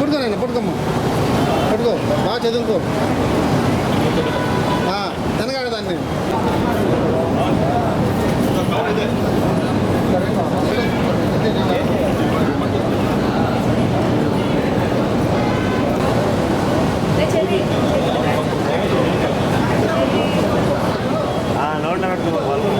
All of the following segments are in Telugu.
పడుకోనండి పడుకోమ్మ. పడుకో బాగా చదువుకో. తినగాడు దాన్ని. నోట్ నగట్టుకో వాళ్ళు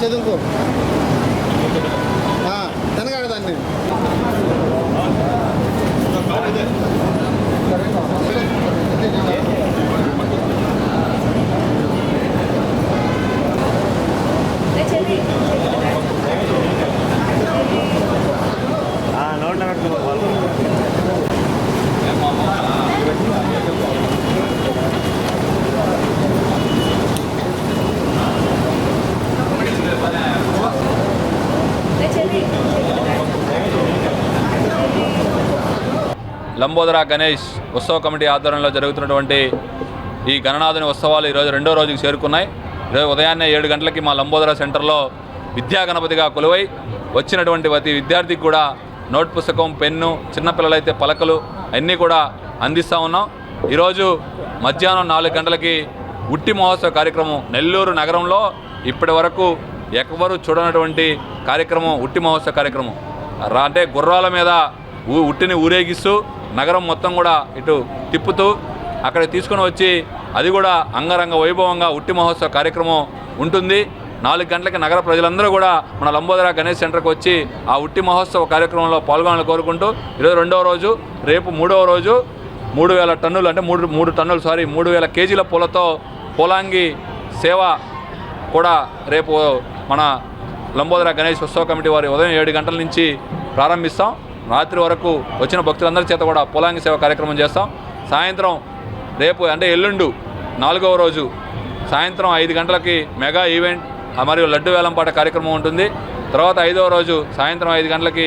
పట్టుకో బాగా చదువుకో వెనకాడ దాన్ని నోట్ పెట్టుకో వాళ్ళు లంబోదర గణేష్ ఉత్సవ కమిటీ ఆధ్వర్యంలో జరుగుతున్నటువంటి ఈ గణనాథుని ఉత్సవాలు ఈరోజు రెండో రోజుకి చేరుకున్నాయి. ఈరోజు ఉదయాన్నే ఏడు గంటలకి మా లంబోదర సెంటర్లో విద్యా గణపతిగా కొలువై వచ్చినటువంటి ప్రతి విద్యార్థికి కూడా నోట్ పుస్తకం పెన్ను చిన్నపిల్లలైతే పలకలు అన్నీ కూడా అందిస్తూ ఉన్నాం. ఈరోజు మధ్యాహ్నం నాలుగు గంటలకి ఉట్టి మహోత్సవ కార్యక్రమం నెల్లూరు నగరంలో ఇప్పటి వరకు ఎవ్వరూ చూడనటువంటి కార్యక్రమం ఉట్టి మహోత్సవ కార్యక్రమం. అంటే గుర్రాల మీద ఊ ఉట్టిని ఊరేగిస్తూ నగరం మొత్తం కూడా ఇటు తిప్పుతూ అక్కడ తీసుకొని వచ్చి అది కూడా అంగరంగ వైభవంగా ఉట్టి మహోత్సవ కార్యక్రమం ఉంటుంది. నాలుగు గంటలకి నగర ప్రజలందరూ కూడా మన లంబోదర గణేష్ సెంటర్కి వచ్చి ఆ ఉట్టి మహోత్సవ కార్యక్రమంలో పాల్గొనాలని కోరుకుంటూ ఈరోజు రెండవ రోజు రేపు మూడవ రోజు మూడు వేల టన్నులు అంటే మూడు మూడు టన్నులు సారీ మూడు వేల కేజీల పూలతో పోలాంగి సేవ కూడా రేపు మన లంబోదర గణేష్ ఉత్సవ కమిటీ వారి ఉదయం ఏడు గంటల నుంచి ప్రారంభిస్తాం. రాత్రి వరకు వచ్చిన భక్తులందరి చేత కూడా పొలాంగి సేవ కార్యక్రమం చేస్తాం. సాయంత్రం రేపు అంటే ఎల్లుండు నాలుగవ రోజు సాయంత్రం ఐదు గంటలకి మెగా ఈవెంట్ మరియు లడ్డు వేలంపాట కార్యక్రమం ఉంటుంది. తర్వాత ఐదవ రోజు సాయంత్రం ఐదు గంటలకి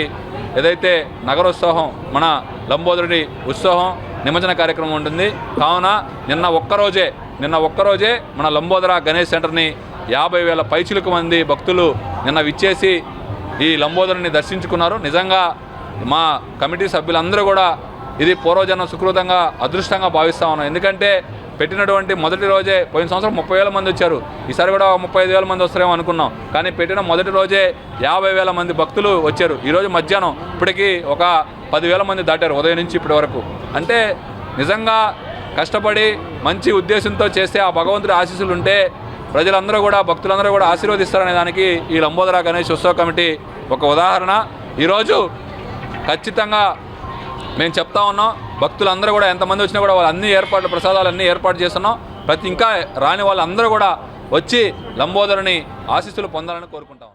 ఏదైతే నగరోత్సవం మన లంబోదరుడి ఉత్సవం నిమజ్జన కార్యక్రమం ఉంటుంది. కావున నిన్న ఒక్కరోజే నిన్న ఒక్కరోజే మన లంబోదర గణేష్ సెంటర్ని యాభై వేల పైచిలకు మంది భక్తులు నిన్న విచ్చేసి ఈ లంబోదరుని దర్శించుకున్నారు. నిజంగా మా కమిటీ సభ్యులందరూ కూడా ఇది పూర్వజన్మ సుకృతంగా అదృష్టంగా భావిస్తా ఉన్నాం. ఎందుకంటే పెట్టినటువంటి మొదటి రోజే పోయిన సంవత్సరం ముప్పై వేల మంది వచ్చారు. ఈసారి కూడా ముప్పై ఐదు వేల మంది వస్తారేమో అనుకున్నాం. కానీ పెట్టిన మొదటి రోజే యాభై వేల మంది భక్తులు వచ్చారు. ఈరోజు మధ్యాహ్నం ఇప్పటికీ ఒక పదివేల మంది దాటారు ఉదయం నుంచి ఇప్పటి వరకు. అంటే నిజంగా కష్టపడి మంచి ఉద్దేశంతో చేస్తే ఆ భగవంతుడి ఆశీస్సులు ఉంటే ప్రజలందరూ కూడా భక్తులందరూ కూడా ఆశీర్వదిస్తారనే దానికి ఈ లంబోదరా గణేష్ ఉత్సవ కమిటీ ఒక ఉదాహరణ. ఈరోజు ఖచ్చితంగా మేము చెప్తా ఉన్నాం. భక్తులందరూ కూడా ఎంతమంది వచ్చినా కూడా వాళ్ళు అన్ని ఏర్పాట్లు ప్రసాదాలు అన్నీ ఏర్పాటు చేస్తున్నాం. ప్రతి ఇంకా రాని వాళ్ళందరూ కూడా వచ్చి లంబోదరుని ఆశీస్సులు పొందాలని కోరుకుంటాం